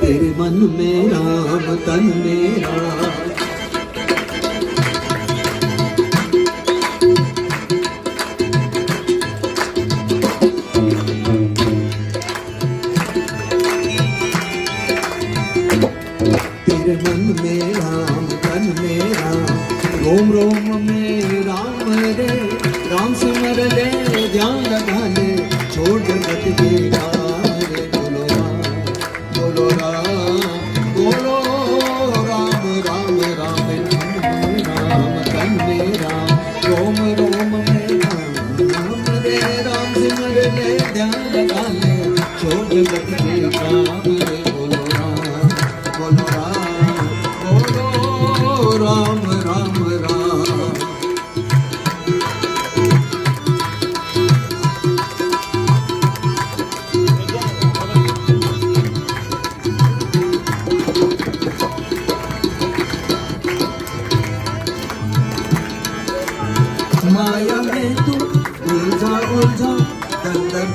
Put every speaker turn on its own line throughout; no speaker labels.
तेरे मन में राम तन में राम तेरे मन में राम तन में राम रोम रोम में राम रे राम सिमर ले ध्यान लगा ले छोड़ जगत के राम राम राम राम राम राम। माया में तू उलझा उलझा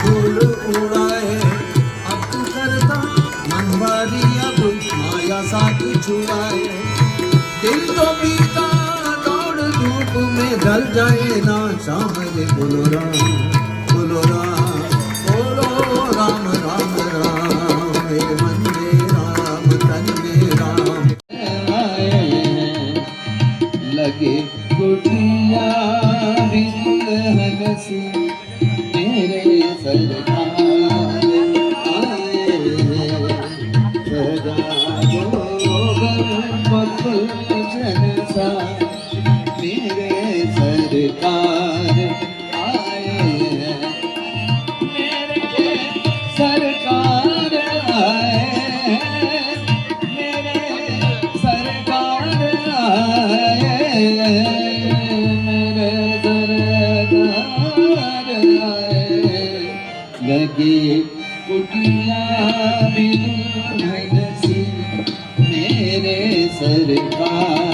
फूल उड़ाए माया साथ छुड़ाए दिल तो पीता, दौड़ धूप में ढल जाए ना शाम ये बोलो, राम बोलो राम बोलो राम राम राम। लगे कुटिया मेरे सरकार बिनसी मेरे सरकार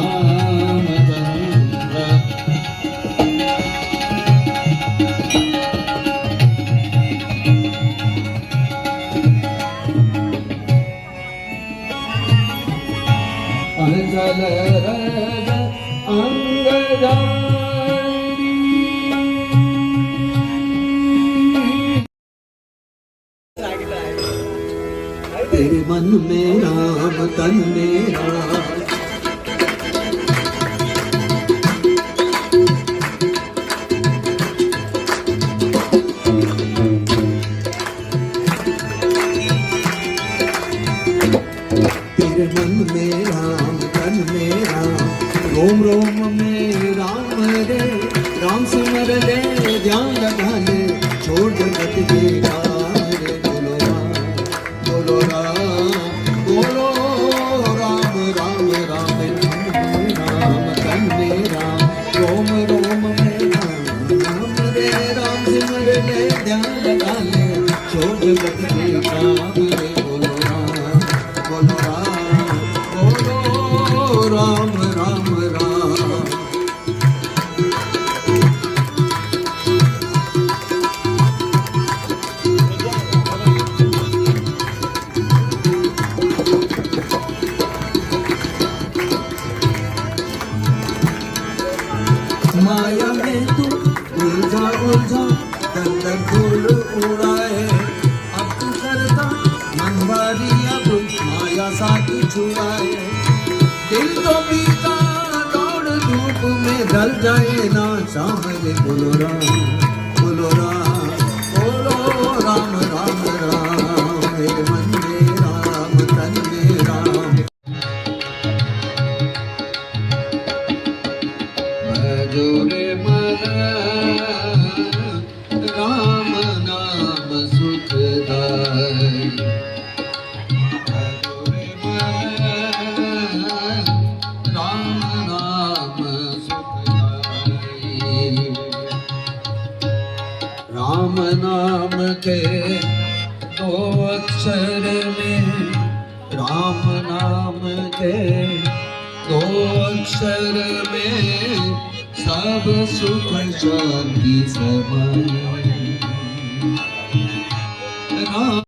तेरे मन में राम तन में राम तेरे मन में राम तन में राम रोम रोम में राम रे राम सिमर ले ध्यान लगा में तू। उलझा उलझा, दंदर फूल उड़ाए अब तू करता मनवारी अब माया साथ छुड़ाए। दिल तो बीता दौड़ धूप में डल जाए ना सामने बोलो राम राम नाम के दो अक्षर में, राम नाम के दो अक्षर में सब सुख शांति सब। राम